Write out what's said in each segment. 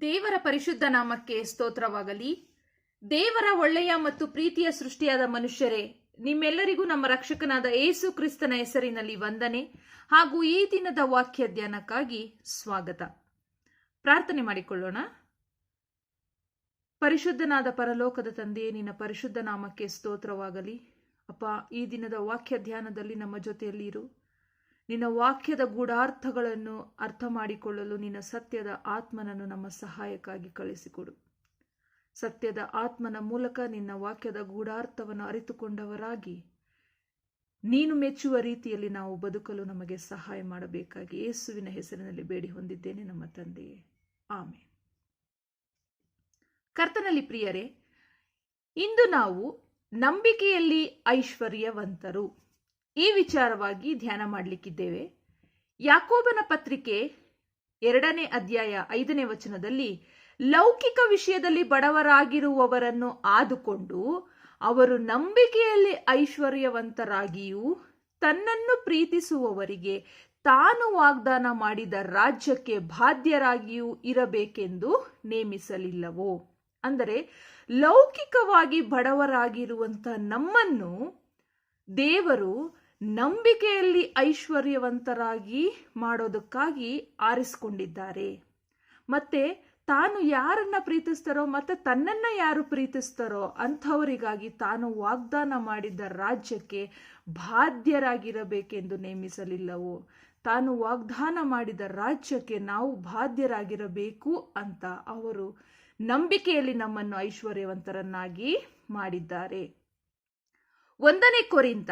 ದೇವರ ಪರಿಶುದ್ಧ ನಾಮಕ್ಕೆ ಸ್ತೋತ್ರವಾಗಲಿ. ದೇವರ ಒಳ್ಳೆಯ ಮತ್ತು ಪ್ರೀತಿಯ ಸೃಷ್ಟಿಯಾದ ಮನುಷ್ಯರೇ, ನಿಮ್ಮೆಲ್ಲರಿಗೂ ನಮ್ಮ ರಕ್ಷಕನಾದ ಏಸು ಕ್ರಿಸ್ತನ ಹೆಸರಿನಲ್ಲಿ ವಂದನೆ ಹಾಗೂ ಈ ದಿನದ ವಾಕ್ಯ ಧ್ಯಾನಕ್ಕಾಗಿ ಸ್ವಾಗತ. ಪ್ರಾರ್ಥನೆ ಮಾಡಿಕೊಳ್ಳೋಣ. ಪರಿಶುದ್ಧನಾದ ಪರಲೋಕದ ತಂದೆಯೇ, ನಿನ್ನ ಪರಿಶುದ್ಧ ನಾಮಕ್ಕೆ ಸ್ತೋತ್ರವಾಗಲಿ. ಅಪ್ಪ, ಈ ದಿನದ ವಾಕ್ಯ ಧ್ಯಾನದಲ್ಲಿ ನಮ್ಮ ಜೊತೆಯಲ್ಲಿ ಇರು ನಿನ್ನ ವಾಕ್ಯದ ಗೂಢಾರ್ಥಗಳನ್ನು ಅರ್ಥ ಮಾಡಿಕೊಳ್ಳಲು ನಿನ್ನ ಸತ್ಯದ ಆತ್ಮನನ್ನು ನಮ್ಮ ಸಹಾಯಕ್ಕಾಗಿ ಕಳಿಸಿಕೊಡು. ಸತ್ಯದ ಆತ್ಮನ ಮೂಲಕ ನಿನ್ನ ವಾಕ್ಯದ ಗೂಢಾರ್ಥವನ್ನು ಅರಿತುಕೊಂಡವರಾಗಿ ನೀನು ಮೆಚ್ಚುವ ರೀತಿಯಲ್ಲಿ ನಾವು ಬದುಕಲು ನಮಗೆ ಸಹಾಯ ಮಾಡಬೇಕಾಗಿ ಯೇಸುವಿನ ಹೆಸರಿನಲ್ಲಿ ಬೇಡಿ ಹೊಂದಿದ್ದೇನೆ ನಮ್ಮ ತಂದೆಯೇ ಆಮೇಲೆ ಕರ್ತನಲ್ಲಿ ಪ್ರಿಯರೇ, ಇಂದು ನಾವು ನಂಬಿಕೆಯಲ್ಲಿ ಐಶ್ವರ್ಯವಂತರು. ಈ ವಿಚಾರವಾಗಿ ಧ್ಯಾನ ಮಾಡಲಿಕ್ಕಿದ್ದೇವೆ. ಯಾಕೋಬನ ಪತ್ರಿಕೆ ಎರಡನೇ ಅಧ್ಯಾಯ ಐದನೇ ವಚನದಲ್ಲಿ, ಲೌಕಿಕ ವಿಷಯದಲ್ಲಿ ಬಡವರಾಗಿರುವವರನ್ನು ಆದುಕೊಂಡು ಅವರು ನಂಬಿಕೆಯಲ್ಲಿ ಐಶ್ವರ್ಯವಂತರಾಗಿಯೂ ತನ್ನನ್ನು ಪ್ರೀತಿಸುವವರಿಗೆ ತಾನು ವಾಗ್ದಾನ ಮಾಡಿದ ರಾಜ್ಯಕ್ಕೆ ಬಾಧ್ಯರಾಗಿಯೂ ಇರಬೇಕೆಂದು ನೇಮಿಸಲಿಲ್ಲವೋ? ಅಂದರೆ, ಲೌಕಿಕವಾಗಿ ಬಡವರಾಗಿರುವಂಥ ನಮ್ಮನ್ನು ದೇವರು ನಂಬಿಕೆಯಲ್ಲಿ ಐಶ್ವರ್ಯವಂತರಾಗಿ ಮಾಡೋದಕ್ಕಾಗಿ ಆರಿಸಿಕೊಂಡಿದ್ದಾರೆ. ಮತ್ತೆ ತಾನು ಯಾರನ್ನ ಪ್ರೀತಿಸ್ತಾರೋ ಮತ್ತೆ ತನ್ನನ್ನ ಯಾರು ಪ್ರೀತಿಸ್ತಾರೋ ಅಂಥವರಿಗಾಗಿ ತಾನು ವಾಗ್ದಾನ ಮಾಡಿದ ರಾಜ್ಯಕ್ಕೆ ಬಾಧ್ಯರಾಗಿರಬೇಕೆಂದು ನೇಮಿಸಲಿಲ್ಲವೋ? ತಾನು ವಾಗ್ದಾನ ಮಾಡಿದ ರಾಜ್ಯಕ್ಕೆ ನಾವು ಬಾಧ್ಯರಾಗಿರಬೇಕು ಅಂತ ಅವರು ನಂಬಿಕೆಯಲ್ಲಿ ನಮ್ಮನ್ನು ಐಶ್ವರ್ಯವಂತರನ್ನಾಗಿ ಮಾಡಿದ್ದಾರೆ. ಒಂದನೇ ಕೊರಿಂತ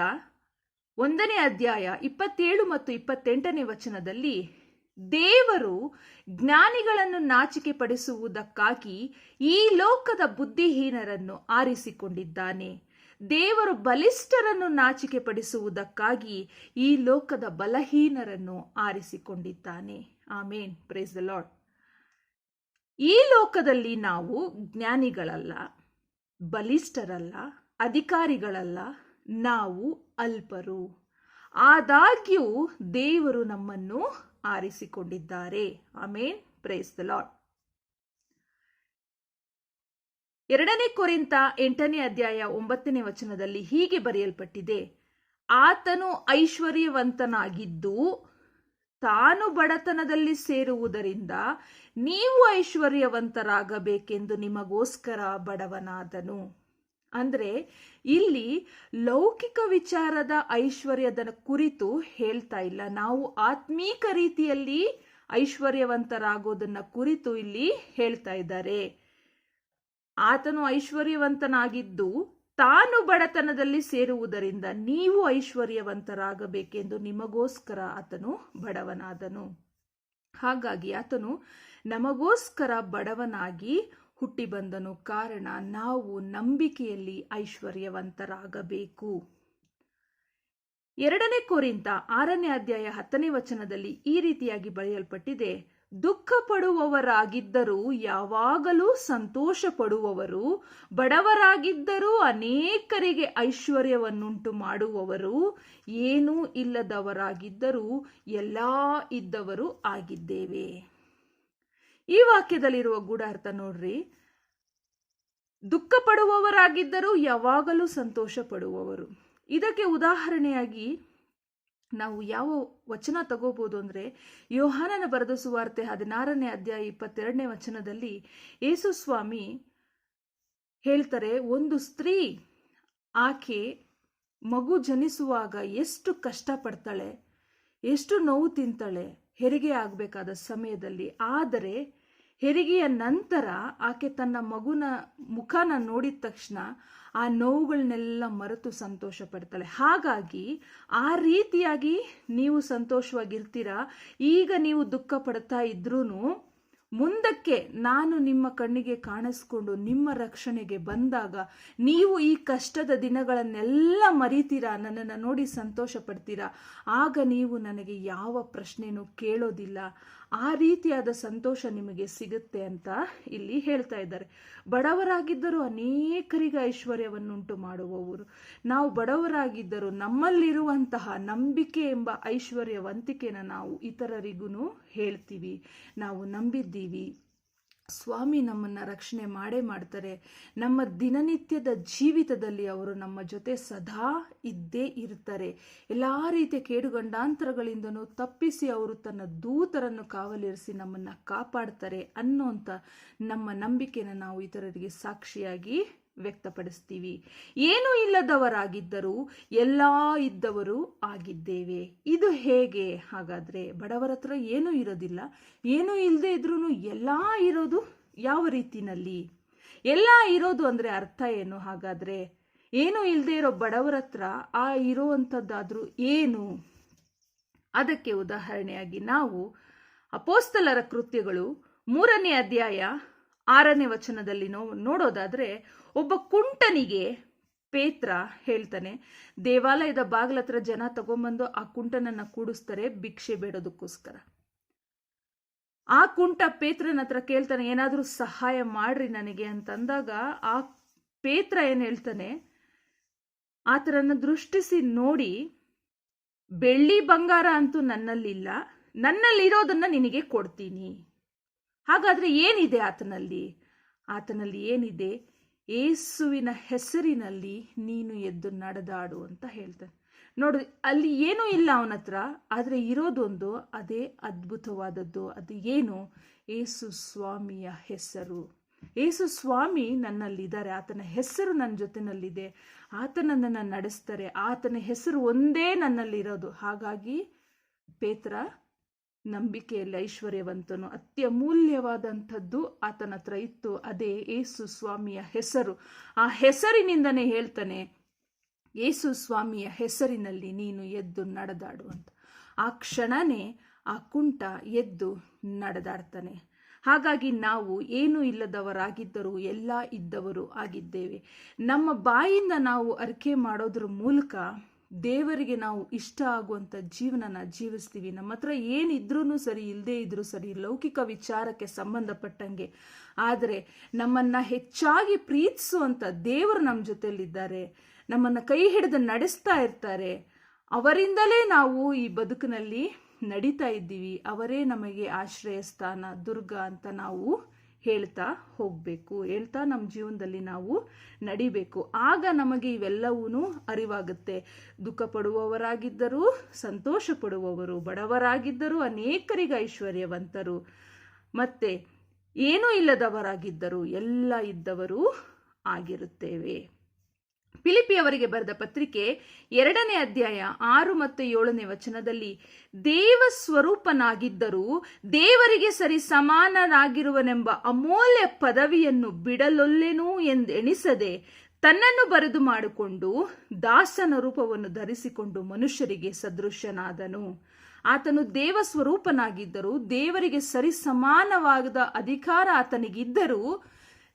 ಒಂದನೇ ಅಧ್ಯಾಯ ಇಪ್ಪತ್ತೇಳು ಮತ್ತು ಇಪ್ಪತ್ತೆಂಟನೇ ವಚನದಲ್ಲಿ ದೇವರು ಜ್ಞಾನಿಗಳನ್ನು ನಾಚಿಕೆ ಪಡಿಸುವುದಕ್ಕಾಗಿ ಈ ಲೋಕದ ಬುದ್ಧಿಹೀನರನ್ನು ಆರಿಸಿಕೊಂಡಿದ್ದಾನೆ. ದೇವರು ಬಲಿಷ್ಠರನ್ನು ನಾಚಿಕೆ ಪಡಿಸುವುದಕ್ಕಾಗಿ ಈ ಲೋಕದ ಬಲಹೀನರನ್ನು ಆರಿಸಿಕೊಂಡಿದ್ದಾನೆ. ಆಮೇನ್. ಪ್ರೇಸ್ ದ ಲಾರ್ಡ್ ಈ ಲೋಕದಲ್ಲಿ ನಾವು ಜ್ಞಾನಿಗಳಲ್ಲ, ಬಲಿಷ್ಠರಲ್ಲ, ಅಧಿಕಾರಿಗಳಲ್ಲ. ನಾವು ಅಲ್ಪರು. ಆದಾಗ್ಯೂ ದೇವರು ನಮ್ಮನ್ನು ಆರಿಸಿಕೊಂಡಿದ್ದಾರೆ. ಆಮೇನ್. ಪ್ರೇಸ್ ದ ಲಾರ್ಡ್ ಎರಡನೇ ಕೊರಿಂತ ಎಂಟನೇ ಅಧ್ಯಾಯ ಒಂಬತ್ತನೇ ವಚನದಲ್ಲಿ ಹೀಗೆ ಬರೆಯಲ್ಪಟ್ಟಿದೆ. ಆತನು ಐಶ್ವರ್ಯವಂತನಾಗಿದ್ದು ತಾನು ಬಡತನದಲ್ಲಿ ಸೇರುವುದರಿಂದ ನೀವು ಐಶ್ವರ್ಯವಂತರಾಗಬೇಕೆಂದು ನಿಮಗೋಸ್ಕರ ಬಡವನಾದನು. ಅಂದ್ರೆ ಇಲ್ಲಿ ಲೌಕಿಕ ವಿಚಾರದ ಐಶ್ವರ್ಯದ ಕುರಿತು ಹೇಳ್ತಾ ಇಲ್ಲ. ನಾವು ಆತ್ಮೀಕ ರೀತಿಯಲ್ಲಿ ಐಶ್ವರ್ಯವಂತರಾಗೋದನ್ನ ಕುರಿತು ಇಲ್ಲಿ ಹೇಳ್ತಾ ಇದ್ದಾರೆ. ಆತನು ಐಶ್ವರ್ಯವಂತನಾಗಿದ್ದು ತಾನು ಬಡತನದಲ್ಲಿ ಸೇರುವುದರಿಂದ ನೀವು ಐಶ್ವರ್ಯವಂತರಾಗಬೇಕೆಂದು ನಿಮಗೋಸ್ಕರ ಆತನು ಬಡವನಾದನು. ಹಾಗಾಗಿ ಆತನು ನಮಗೋಸ್ಕರ ಬಡವನಾಗಿ ಹುಟ್ಟಿ ಬಂದನು ಕಾರಣ ನಾವು ನಂಬಿಕೆಯಲ್ಲಿ ಐಶ್ವರ್ಯವಂತರಾಗಬೇಕು. ಎರಡನೇ ಕೋರಿಂತ ಆರನೇ ಅಧ್ಯಾಯ ಹತ್ತನೇ ವಚನದಲ್ಲಿ ಈ ರೀತಿಯಾಗಿ ಬರೆಯಲ್ಪಟ್ಟಿದೆ ದುಃಖ ಪಡುವವರಾಗಿದ್ದರೂ ಯಾವಾಗಲೂ ಸಂತೋಷ ಪಡುವವರು ಬಡವರಾಗಿದ್ದರೂ ಅನೇಕರಿಗೆ ಐಶ್ವರ್ಯವನ್ನುಂಟು ಮಾಡುವವರು, ಏನೂ ಇಲ್ಲದವರಾಗಿದ್ದರೂ ಎಲ್ಲ ಇದ್ದವರು ಆಗಿದ್ದೇವೆ. ಈ ವಾಕ್ಯದಲ್ಲಿರುವ ಗೂಢಾರ್ಥ ನೋಡ್ರಿ. ದುಃಖ ಪಡುವವರಾಗಿದ್ದರೂ ಯಾವಾಗಲೂ ಸಂತೋಷ ಪಡುವವರು ಇದಕ್ಕೆ ಉದಾಹರಣೆಯಾಗಿ ನಾವು ಯಾವ ವಚನ ತಗೋಬಹುದು ಅಂದರೆ ಯೋಹಾನನ ಬರೆದ ಸುವಾರ್ತೆ ಹದಿನಾರನೇ ಅಧ್ಯಾಯ ಇಪ್ಪತ್ತೆರಡನೇ ವಚನದಲ್ಲಿ ಯೇಸು ಸ್ವಾಮಿ ಹೇಳ್ತಾರೆ, ಒಂದು ಸ್ತ್ರೀ ಆಕೆ ಮಗು ಜನಿಸುವಾಗ ಎಷ್ಟು ಕಷ್ಟಪಡ್ತಾಳೆ, ಎಷ್ಟು ನೋವು ತಿಂತಾಳೆ, ಹೆರಿಗೆ ಆಗಬೇಕಾದ ಸಮಯದಲ್ಲಿ. ಆದರೆ ಹೆರಿಗೆಯ ನಂತರ ಆಕೆ ತನ್ನ ಮಗುನ ಮುಖನ ನೋಡಿದ ತಕ್ಷಣ ಆ ನೋವುಗಳನ್ನೆಲ್ಲ ಮರೆತು ಸಂತೋಷ ಪಡ್ತಾಳೆ ಹಾಗಾಗಿ ಆ ರೀತಿಯಾಗಿ ನೀವು ಸಂತೋಷವಾಗಿರ್ತೀರಾ? ಈಗ ನೀವು ದುಃಖ ಪಡ್ತಾ ಇದ್ರೂ ಮುಂದಕ್ಕೆ ನಾನು ನಿಮ್ಮ ಕಣ್ಣಿಗೆ ಕಾಣಿಸ್ಕೊಂಡು ನಿಮ್ಮ ರಕ್ಷಣೆಗೆ ಬಂದಾಗ ನೀವು ಈ ಕಷ್ಟದ ದಿನಗಳನ್ನೆಲ್ಲ ಮರಿತೀರಾ? ನನ್ನನ್ನು ನೋಡಿ ಸಂತೋಷ ಪಡ್ತೀರಾ ಆಗ ನೀವು ನನಗೆ ಯಾವ ಪ್ರಶ್ನೆನೂ ಕೇಳೋದಿಲ್ಲ. ಆ ರೀತಿಯಾದ ಸಂತೋಷ ನಿಮಗೆ ಸಿಗುತ್ತೆ ಅಂತ ಇಲ್ಲಿ ಹೇಳ್ತಾ ಇದ್ದಾರೆ. ಬಡವರಾಗಿದ್ದರೂ ಅನೇಕರಿಗೆ ಐಶ್ವರ್ಯವನ್ನುಂಟು ಮಾಡುವವರು. ನಾವು ಬಡವರಾಗಿದ್ದರೂ ನಮ್ಮಲ್ಲಿರುವಂತಹ ನಂಬಿಕೆ ಎಂಬ ಐಶ್ವರ್ಯವಂತಿಕೆನ ನಾವು ಇತರರಿಗೂ ಹೇಳ್ತೀವಿ. ನಾವು ನಂಬಿದ್ದೀವಿ. ಸ್ವಾಮಿ ನಮ್ಮನ್ನ ರಕ್ಷಣೆ ಮಾಡೇ ಮಾಡ್ತಾರೆ. ನಮ್ಮ ದಿನನಿತ್ಯದ ಜೀವಿತದಲ್ಲಿ ಅವರು ನಮ್ಮ ಜೊತೆ ಸದಾ ಇದ್ದೇ ಇರ್ತಾರೆ ಎಲ್ಲ ರೀತಿಯ ಕೇಡುಗಂಡಾಂತರಗಳಿಂದನೂ ತಪ್ಪಿಸಿ ಅವರು ತನ್ನ ದೂತರನ್ನು ಕಾವಲಿರಿಸಿ ನಮ್ಮನ್ನ ಕಾಪಾಡ್ತಾರೆ ಅನ್ನೋಂಥ ನಮ್ಮ ನಂಬಿಕೆನ ನಾವು ಇತರರಿಗೆ ಸಾಕ್ಷಿಯಾಗಿ ವ್ಯಕ್ತಪಡಿಸ್ತೀವಿ. ಏನೂ ಇಲ್ಲದವರಾಗಿದ್ದರೂ ಎಲ್ಲ ಇದ್ದವರು ಆಗಿದ್ದೇವೆ. ಇದು ಹೇಗೆ? ಹಾಗಾದರೆ ಬಡವರ ಹತ್ರ ಏನೂ ಇರೋದಿಲ್ಲ. ಏನೂ ಇಲ್ಲದೆ ಇದ್ರೂ ಎಲ್ಲ ಇರೋದು ಯಾವ ರೀತಿನಲ್ಲಿ? ಎಲ್ಲ ಇರೋದು ಅಂದರೆ ಅರ್ಥ ಏನು? ಹಾಗಾದರೆ ಏನೂ ಇಲ್ಲದೆ ಇರೋ ಬಡವರ ಹತ್ರ ಆ ಇರೋವಂಥದ್ದಾದರೂ ಏನು? ಅದಕ್ಕೆ ಉದಾಹರಣೆಯಾಗಿ ನಾವು ಅಪೋಸ್ತಲರ ಕೃತ್ಯಗಳು ಮೂರನೇ ಅಧ್ಯಾಯ ಆರನೇ ವಚನದಲ್ಲಿ ನೋಡೋದಾದ್ರೆ ಒಬ್ಬ ಕುಂಟನಿಗೆ ಪೇತ್ರ ಹೇಳ್ತಾನೆ, ದೇವಾಲಯದ ಬಾಗಿಲ ಹತ್ರ ಜನ ತಗೊಂಬಂದು ಆ ಕುಂಟನನ್ನ ಕೂಡಿಸ್ತಾರೆ, ಭಿಕ್ಷೆ ಬೇಡೋದಕ್ಕೋಸ್ಕರ. ಆ ಕುಂಟ ಪೇತ್ರನ ಹತ್ರ ಕೇಳ್ತಾನೆ, ಏನಾದರೂ ಸಹಾಯ ಮಾಡ್ರಿ ನನಗೆ ಅಂತಂದಾಗ ಆ ಪೇತ್ರ ಏನು ಹೇಳ್ತಾನೆ ಆತರನ್ನು ದೃಷ್ಟಿಸಿ ನೋಡಿ, ಬೆಳ್ಳಿ ಬಂಗಾರ ಅಂತೂ ನನ್ನಲ್ಲಿಲ್ಲ, ನನ್ನಲ್ಲಿರೋದನ್ನ ನಿನಗೆ ಕೊಡ್ತೀನಿ. ಹಾಗಾದ್ರೆ ಏನಿದೆ ಆತನಲ್ಲಿ? ಆತನಲ್ಲಿ ಏನಿದೆ? ಏಸುವಿನ ಹೆಸರಿನಲ್ಲಿ ನೀನು ಎದ್ದು ನಡೆದಾಡು ಅಂತ ಹೇಳ್ತಾನೆ. ನೋಡಿ, ಅಲ್ಲಿ ಏನೂ ಇಲ್ಲ ಅವನ ಹತ್ರ, ಆದರೆ ಇರೋದೊಂದು ಅದೇ ಅದ್ಭುತವಾದದ್ದು. ಅದು ಏನು? ಏಸು ಸ್ವಾಮಿಯ ಹೆಸರು. ಏಸು ಸ್ವಾಮಿ ನನ್ನಲ್ಲಿದ್ದಾರೆ, ಆತನ ಹೆಸರು ನನ್ನ ಜೊತೆನಲ್ಲಿದೆ. ಆತನನ್ನು ನಡೆಸ್ತಾರೆ, ಆತನ ಹೆಸರು ಒಂದೇ ನನ್ನಲ್ಲಿರೋದು. ಹಾಗಾಗಿ ಪೇತ್ರ ನಂಬಿಕೆಯಲ್ಲಿ ಐಶ್ವರ್ಯವಂತನು. ಅತ್ಯಮೂಲ್ಯವಾದಂಥದ್ದು ಆತನ ಹತ್ರ ಇತ್ತು. ಅದೇ ಏಸು ಸ್ವಾಮಿಯ ಹೆಸರು. ಆ ಹೆಸರಿನಿಂದನೇ ಹೇಳ್ತಾನೆ ಏಸು ಸ್ವಾಮಿಯ ಹೆಸರಿನಲ್ಲಿ ನೀನು ಎದ್ದು ನಡೆದಾಡು ಅಂತ. ಆ ಕ್ಷಣನೇ ಆ ಕುಂಟ ಎದ್ದು ನಡೆದಾಡ್ತಾನೆ. ಹಾಗಾಗಿ ನಾವು ಏನೂ ಇಲ್ಲದವರಾಗಿದ್ದರೂ ಎಲ್ಲ ಇದ್ದವರು ಆಗಿದ್ದೇವೆ. ನಮ್ಮ ಬಾಯಿಂದ ನಾವು ಅರಿಕೆ ಮಾಡೋದ್ರ ಮೂಲಕ ದೇವರಿಗೆ ನಾವು ಇಷ್ಟ ಆಗುವಂಥ ಜೀವನನ ಜೀವಿಸ್ತೀವಿ. ನಮ್ಮ ಹತ್ರ ಏನಿದ್ರೂ ಸರಿ ಇಲ್ಲದೇ ಇದ್ರೂ ಸರಿ, ಲೌಕಿಕ ವಿಚಾರಕ್ಕೆ ಸಂಬಂಧಪಟ್ಟಂಗೆ. ಆದರೆ ನಮ್ಮನ್ನ ಹೆಚ್ಚಾಗಿ ಪ್ರೀತಿಸುವಂಥ ದೇವರು ನಮ್ಮ ಜೊತೆಯಲ್ಲಿದ್ದಾರೆ. ನಮ್ಮನ್ನು ಕೈ ಹಿಡಿದು ನಡೆಸ್ತಾ ಇರ್ತಾರೆ. ಅವರಿಂದಲೇ ನಾವು ಈ ಬದುಕಿನಲ್ಲಿ ನಡೀತಾ ಇದ್ದೀವಿ. ಅವರೇ ನಮಗೆ ಆಶ್ರಯ ಸ್ಥಾನ ದುರ್ಗ ಅಂತ ನಾವು ಹೇಳ್ತಾ ಹೋಗಬೇಕು, ಹೇಳ್ತಾ ನಮ್ಮ ಜೀವನದಲ್ಲಿ ನಾವು ನಡಿಬೇಕು. ಆಗ ನಮಗೆ ಇವೆಲ್ಲವೂ ಅರಿವಾಗುತ್ತೆ. ದುಃಖ ಪಡುವವರಾಗಿದ್ದರೂ, ಸಂತೋಷ ಪಡುವವರು, ಬಡವರಾಗಿದ್ದರೂ ಅನೇಕರಿಗೆ ಐಶ್ವರ್ಯವಂತರು. ಮತ್ತೆ, ಏನೂ ಇಲ್ಲದವರಾಗಿದ್ದರೂ ಎಲ್ಲ ಇದ್ದವರು ಆಗಿರುತ್ತೇವೆ. ಫಿಲಿಪಿಯವರಿಗೆ ಬರೆದ ಪತ್ರಿಕೆ ಎರಡನೇ ಅಧ್ಯಾಯ ಆರು ಮತ್ತು ಏಳನೇ ವಚನದಲ್ಲಿ, ದೇವ ಸ್ವರೂಪನಾಗಿದ್ದರೂ ದೇವರಿಗೆ ಸರಿ ಸಮಾನನಾಗಿರುವನೆಂಬ ಅಮೂಲ್ಯ ಪದವಿಯನ್ನು ಬಿಡಲೊಲ್ಲೆನೂ ಎಂದೆಣಿಸದೆ ತನ್ನನ್ನು ಬರೆದು ಮಾಡಿಕೊಂಡು ದಾಸನ ರೂಪವನ್ನು ಧರಿಸಿಕೊಂಡು ಮನುಷ್ಯರಿಗೆ ಸದೃಶ್ಯನಾದನು ಆತನು ದೇವ ಸ್ವರೂಪನಾಗಿದ್ದರೂ ದೇವರಿಗೆ ಸರಿ ಸಮಾನವಾದ ಅಧಿಕಾರ ಆತನಿಗಿದ್ದರೂ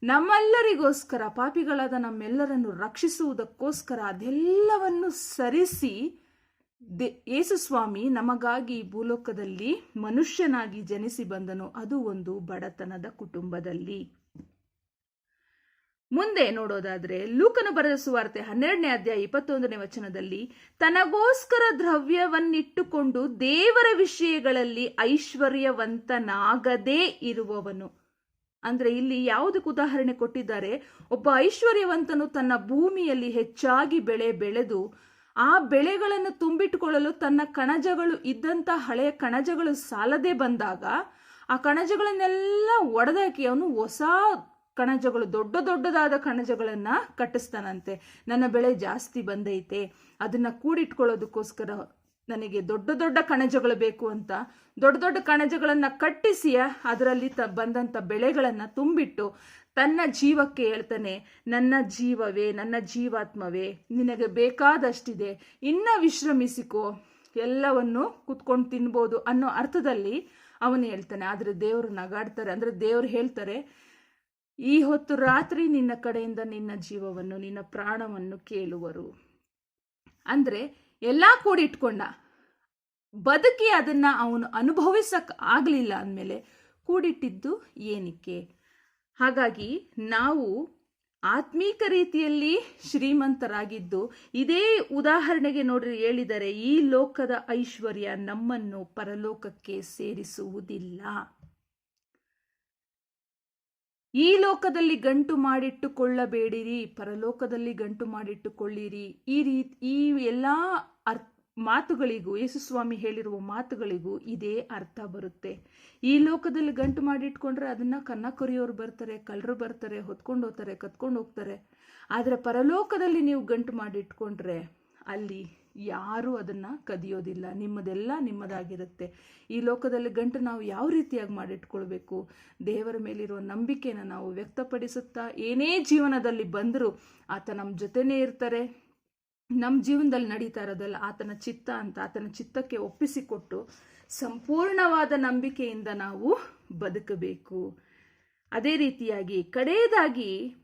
ನಮ್ಮೆಲ್ಲರಿಗೋಸ್ಕರ, ಪಾಪಿಗಳಾದ ನಮ್ಮೆಲ್ಲರನ್ನು ರಕ್ಷಿಸುವುದಕ್ಕೋಸ್ಕರ ಅದೆಲ್ಲವನ್ನು ಸರಿಸಿ, ದೇ ಯೇಸುಸ್ವಾಮಿ ನಮಗಾಗಿ ಭೂಲೋಕದಲ್ಲಿ ಮನುಷ್ಯನಾಗಿ ಜನಿಸಿ ಬಂದನು. ಅದು ಒಂದು ಬಡತನದ ಕುಟುಂಬದಲ್ಲಿ. ಮುಂದೆ ನೋಡೋದಾದ್ರೆ, ಲೂಕನು ಬರೆದ ಸುವಾರ್ತೆ ಹನ್ನೆರಡನೇ ಅಧ್ಯಾಯ ಇಪ್ಪತ್ತೊಂದನೇ ವಚನದಲ್ಲಿ, ತನಗೋಸ್ಕರ ದ್ರವ್ಯವನ್ನಿಟ್ಟುಕೊಂಡು ದೇವರ ವಿಷಯಗಳಲ್ಲಿ ಐಶ್ವರ್ಯವಂತನಾಗದೇ ಇರುವವನು. ಅಂದ್ರೆ ಇಲ್ಲಿ ಯಾವುದಕ್ಕೆ ಉದಾಹರಣೆ ಕೊಟ್ಟಿದ್ದಾರೆ, ಒಬ್ಬ ಐಶ್ವರ್ಯವಂತನು ತನ್ನ ಭೂಮಿಯಲ್ಲಿ ಹೆಚ್ಚಾಗಿ ಬೆಳೆ ಬೆಳೆದು, ಆ ಬೆಳೆಗಳನ್ನು ತುಂಬಿಟ್ಟುಕೊಳ್ಳಲು ತನ್ನ ಕಣಜಗಳು ಇದ್ದಂತ ಹಳೆಯ ಕಣಜಗಳು ಸಾಲದೆ ಬಂದಾಗ, ಆ ಕಣಜಗಳನ್ನೆಲ್ಲ ಒಡೆದಾಕಿ ಅವನು ಹೊಸ ಕಣಜಗಳು, ದೊಡ್ಡ ದೊಡ್ಡದಾದ ಕಣಜಗಳನ್ನ ಕಟ್ಟಿಸ್ತಾನಂತೆ. ನನ್ನ ಬೆಳೆ ಜಾಸ್ತಿ ಬಂದೈತೆ, ಅದನ್ನ ಕೂಡಿಟ್ಕೊಳ್ಳೋದಕ್ಕೋಸ್ಕರ ನನಗೆ ದೊಡ್ಡ ದೊಡ್ಡ ಕಣಜಗಳು ಬೇಕು ಅಂತ. ದೊಡ್ಡ ದೊಡ್ಡ ಕಣಜಗಳನ್ನು ಕಟ್ಟಿಸಿಯ ಅದರಲ್ಲಿ ತ ಬಂದಂಥ ಬೆಳೆಗಳನ್ನು ತುಂಬಿಟ್ಟು ತನ್ನ ಜೀವಕ್ಕೆ ಹೇಳ್ತಾನೆ, ನನ್ನ ಜೀವವೇ, ನನ್ನ ಜೀವಾತ್ಮವೇ, ನಿನಗೆ ಬೇಕಾದಷ್ಟಿದೆ, ಇನ್ನ ವಿಶ್ರಮಿಸಿಕೋ, ಎಲ್ಲವನ್ನು ಕುತ್ಕೊಂಡು ತಿನ್ಬೋದು ಅನ್ನೋ ಅರ್ಥದಲ್ಲಿ ಅವನು ಹೇಳ್ತಾನೆ. ಆದರೆ ದೇವರು ನಗಾಡ್ತಾರೆ, ಅಂದರೆ ದೇವರು ಹೇಳ್ತಾರೆ, ಈ ಹೊತ್ತು ರಾತ್ರಿ ನಿನ್ನ ಕಡೆಯಿಂದ ನಿನ್ನ ಜೀವವನ್ನು, ನಿನ್ನ ಪ್ರಾಣವನ್ನು ಕೇಳುವರು. ಅಂದ್ರೆ ಎಲ್ಲಾ ಕೂಡಿಟ್ಕೊಂಡ ಬದುಕಿ ಅದನ್ನ ಅವನು ಅನುಭವಿಸಕ್ ಆಗಲಿಲ್ಲ ಅಂದಮೇಲೆ ಕೂಡಿಟ್ಟಿದ್ದು ಏನಕ್ಕೆ? ಹಾಗಾಗಿ ನಾವು ಆತ್ಮೀಕ ರೀತಿಯಲ್ಲಿ ಶ್ರೀಮಂತರಾಗಿದ್ದು ಇದೇ ಉದಾಹರಣೆಗೆ ನೋಡಿ ಹೇಳಿದರೆ ಈ ಲೋಕದ ಐಶ್ವರ್ಯ ನಮ್ಮನ್ನು ಪರಲೋಕಕ್ಕೆ ಸೇರಿಸುವುದಿಲ್ಲ. ಈ ಲೋಕದಲ್ಲಿ ಗಂಟು ಮಾಡಿಟ್ಟುಕೊಳ್ಳಬೇಡಿರಿ, ಪರಲೋಕದಲ್ಲಿ ಗಂಟು ಮಾಡಿಟ್ಟುಕೊಳ್ಳಿರಿ. ಈ ರೀತಿ, ಈ ಎಲ್ಲ ಅರ್ಥ ಮಾತುಗಳಿಗೂ, ಯೇಸುಸ್ವಾಮಿ ಹೇಳಿರುವ ಮಾತುಗಳಿಗೂ ಇದೇ ಅರ್ಥ ಬರುತ್ತೆ. ಈ ಲೋಕದಲ್ಲಿ ಗಂಟು ಮಾಡಿಟ್ಕೊಂಡ್ರೆ ಅದನ್ನ ಕನ್ನ ಕೊರಿಯೋರು ಬರ್ತಾರೆ ಕಳ್ಳರು ಬರ್ತಾರೆ, ಹೊತ್ಕೊಂಡು ಹೋಗ್ತಾರೆ, ಕತ್ಕೊಂಡು ಹೋಗ್ತಾರೆ. ಆದರೆ ಪರಲೋಕದಲ್ಲಿ ನೀವು ಗಂಟು ಮಾಡಿಟ್ಕೊಂಡ್ರೆ ಅಲ್ಲಿ ಯಾರೂ ಅದನ್ನು ಕದಿಯೋದಿಲ್ಲ. ನಿಮ್ಮದೆಲ್ಲ ನಿಮ್ಮದಾಗಿರುತ್ತೆ. ಈ ಲೋಕದಲ್ಲಿ ಗಂಟು ನಾವು ಯಾವ ರೀತಿಯಾಗಿ ಮಾಡಿಟ್ಕೊಳ್ಬೇಕು? ದೇವರ ಮೇಲಿರುವ ನಂಬಿಕೆನ ನಾವು ವ್ಯಕ್ತಪಡಿಸುತ್ತಾ ಏನೇ ಜೀವನದಲ್ಲಿ ಬಂದರೂ ಆತ ನಮ್ಮ ಜೊತೆನೇ ಇರ್ತಾರೆ. ನಮ್ಮ ಜೀವನದಲ್ಲಿ ನಡೀತಾ ಇರೋದಲ್ಲ, ಆತನ ಚಿತ್ತ ಅಂತ ಆತನ ಚಿತ್ತಕ್ಕೆ ಒಪ್ಪಿಸಿಕೊಟ್ಟು ಸಂಪೂರ್ಣವಾದ ನಂಬಿಕೆಯಿಂದ ನಾವು ಬದುಕಬೇಕು. ಅದೇ ರೀತಿಯಾಗಿ ಕಡೆಯದಾಗಿ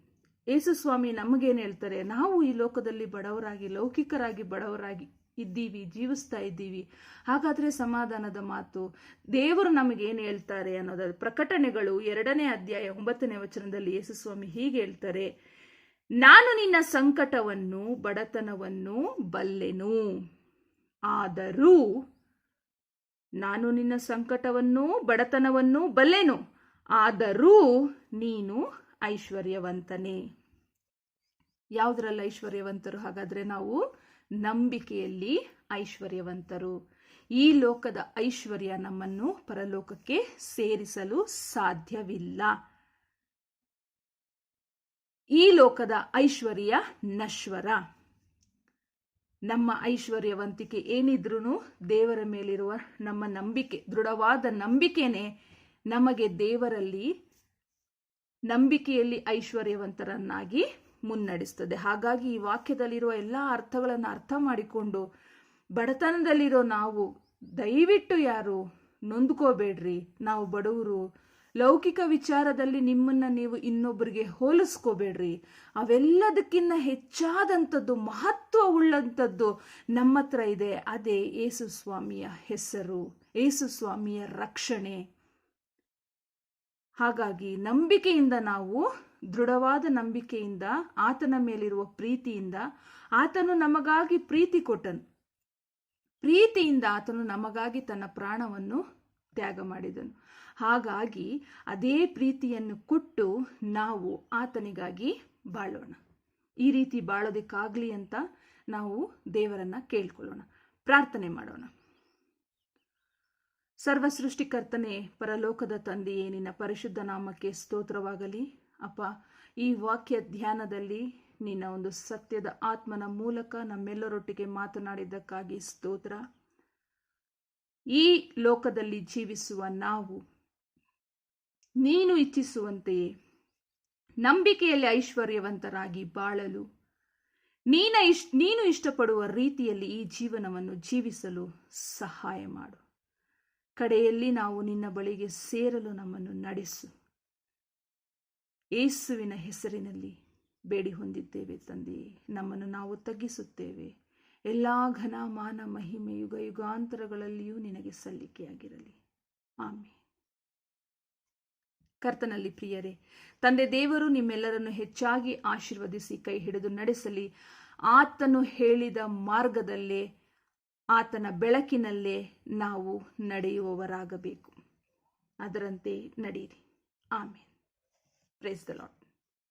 ಯೇಸುಸ್ವಾಮಿ ನಮಗೇನು ಹೇಳ್ತಾರೆ? ನಾವು ಈ ಲೋಕದಲ್ಲಿ ಬಡವರಾಗಿ, ಲೌಕಿಕರಾಗಿ ಬಡವರಾಗಿ ಇದ್ದೀವಿ, ಜೀವಿಸ್ತಾ ಇದ್ದೀವಿ. ಹಾಗಾದರೆ ಸಮಾಧಾನದ ಮಾತು, ದೇವರು ನಮಗೇನು ಹೇಳ್ತಾರೆ ಅನ್ನೋದ ಪ್ರಕಟಣೆಗಳು ಎರಡನೇ ಅಧ್ಯಾಯ ಒಂಬತ್ತನೇ ವಚನದಲ್ಲಿ ಯೇಸುಸ್ವಾಮಿ ಹೀಗೆ ಹೇಳ್ತಾರೆ, ನಾನು ನಿನ್ನ ಸಂಕಟವನ್ನು, ಬಡತನವನ್ನು ಬಲ್ಲೆನು. ಆದರೂ ನಾನು ನಿನ್ನ ಸಂಕಟವನ್ನು, ಬಡತನವನ್ನು ಬಲ್ಲೆನು. ಆದರೂ ನೀನು ಐಶ್ವರ್ಯವಂತನೇ. ಯಾವುದರಲ್ಲಿ ಐಶ್ವರ್ಯವಂತರು? ಹಾಗಾದರೆ ನಾವು ನಂಬಿಕೆಯಲ್ಲಿ ಐಶ್ವರ್ಯವಂತರು. ಈ ಲೋಕದ ಐಶ್ವರ್ಯ ನಮ್ಮನ್ನು ಪರಲೋಕಕ್ಕೆ ಸೇರಿಸಲು ಸಾಧ್ಯವಿಲ್ಲ. ಈ ಲೋಕದ ಐಶ್ವರ್ಯ ನಶ್ವರ. ನಮ್ಮ ಐಶ್ವರ್ಯವಂತಿಕೆ ಏನಿದ್ರೂ ದೇವರ ಮೇಲಿರುವ ನಮ್ಮ ನಂಬಿಕೆ, ದೃಢವಾದ ನಂಬಿಕೆನೇ ನಮಗೆ ದೇವರಲ್ಲಿ ನಂಬಿಕೆಯಲ್ಲಿ ಐಶ್ವರ್ಯವಂತರನ್ನಾಗಿ ಮುನ್ನಡೆಸ್ತದೆ. ಹಾಗಾಗಿ ಈ ವಾಕ್ಯದಲ್ಲಿರುವ ಎಲ್ಲ ಅರ್ಥಗಳನ್ನು ಅರ್ಥ ಮಾಡಿಕೊಂಡು ಬಡತನದಲ್ಲಿರೋ ನಾವು, ದಯವಿಟ್ಟು ಯಾರು ನೊಂದ್ಕೋಬೇಡ್ರಿ. ನಾವು ಬಡವರು, ಲೌಕಿಕ ವಿಚಾರದಲ್ಲಿ ನಿಮ್ಮನ್ನು ನೀವು ಇನ್ನೊಬ್ಬರಿಗೆ ಹೋಲಿಸ್ಕೋಬೇಡ್ರಿ. ಅವೆಲ್ಲದಕ್ಕಿಂತ ಹೆಚ್ಚಾದಂಥದ್ದು ಮಹತ್ವ ಉಳ್ಳಂಥದ್ದು ನಮ್ಮ ಹತ್ರ ಇದೆ. ಅದೇ ಯೇಸುಸ್ವಾಮಿಯ ಹೆಸರು ಯೇಸುಸ್ವಾಮಿಯ ರಕ್ಷಣೆ. ಹಾಗಾಗಿ ನಂಬಿಕೆಯಿಂದ ನಾವು ದೃಢವಾದ ನಂಬಿಕೆಯಿಂದ ಆತನ ಮೇಲಿರುವ ಪ್ರೀತಿಯಿಂದ ಆತನು ನಮಗಾಗಿ ಪ್ರೀತಿ ಕೊಟ್ಟನು. ಪ್ರೀತಿಯಿಂದ ಆತನು ನಮಗಾಗಿ ತನ್ನ ಪ್ರಾಣವನ್ನು ತ್ಯಾಗ ಮಾಡಿದನು. ಹಾಗಾಗಿ ಅದೇ ಪ್ರೀತಿಯನ್ನು ಕೊಟ್ಟು ನಾವು ಆತನಿಗಾಗಿ ಬಾಳೋಣ. ಈ ರೀತಿ ಬಾಳೋದಕ್ಕಾಗಲಿ ಅಂತ ನಾವು ದೇವರನ್ನ ಕೇಳ್ಕೊಳ್ಳೋಣ. ಪ್ರಾರ್ಥನೆ ಮಾಡೋಣ. ಸರ್ವ ಸೃಷ್ಟಿಕರ್ತನೆ ಪರಲೋಕದ ತಂದೆಯೇ, ನಿನ್ನ ಪರಿಶುದ್ಧ ನಾಮಕ್ಕೆ ಸ್ತೋತ್ರವಾಗಲಿ. ಅಪ್ಪ, ಈ ವಾಕ್ಯ ಧ್ಯಾನದಲ್ಲಿ ನಿನ್ನ ಒಂದು ಸತ್ಯದ ಆತ್ಮನ ಮೂಲಕ ನಮ್ಮೆಲ್ಲರೊಟ್ಟಿಗೆ ಮಾತನಾಡಿದ್ದಕ್ಕಾಗಿ ಸ್ತೋತ್ರ. ಈ ಲೋಕದಲ್ಲಿ ಜೀವಿಸುವ ನಾವು, ನೀನು ಇಚ್ಛಿಸುವಂತೆಯೇ, ನಂಬಿಕೆಯಲ್ಲಿ ಐಶ್ವರ್ಯವಂತರಾಗಿ ಬಾಳಲು. ನೀನ ಇಷ್, ನೀನು ಇಷ್ಟಪಡುವ ರೀತಿಯಲ್ಲಿ ಈ ಜೀವನವನ್ನು ಜೀವಿಸಲು ಸಹಾಯ ಮಾಡು. ಕಡೆಯಲ್ಲಿ ನಾವು ನಿನ್ನ ಬಳಿಗೆ ಸೇರಲು ನಮ್ಮನ್ನು ನಡೆಸು. ಏಸುವಿನ ಹೆಸರಿನಲ್ಲಿ ಬೇಡಿ ಹೊಂದಿದ್ದೇವೆ ತಂದೆಯೇ ನಮ್ಮನ್ನು ನಾವು ತಗ್ಗಿಸುತ್ತೇವೆ. ಎಲ್ಲ ಘನ ಮಾನ ಮಹಿಮೆ ಯುಗ ಯುಗಾಂತರಗಳಲ್ಲಿಯೂ ನಿನಗೆ ಸಲ್ಲಿಕೆಯಾಗಿರಲಿ. ಆಮೆ ಕರ್ತನಲ್ಲಿ ಪ್ರಿಯರೇ, ತಂದೆ ದೇವರು ನಿಮ್ಮೆಲ್ಲರನ್ನು ಹೆಚ್ಚಾಗಿ ಆಶೀರ್ವದಿಸಿ ಕೈ ಹಿಡಿದು ನಡೆಸಲಿ. ಆತನು ಹೇಳಿದ ಮಾರ್ಗದಲ್ಲೇ ಆತನ ಬೆಳಕಿನಲ್ಲೇ ನಾವು ನಡೆಯುವವರಾಗಬೇಕು. ಅದರಂತೆ ನಡೀರಿ. ಆಮೇಲೆ ಪ್ರೇಸ್ ದ ಲಾಟ್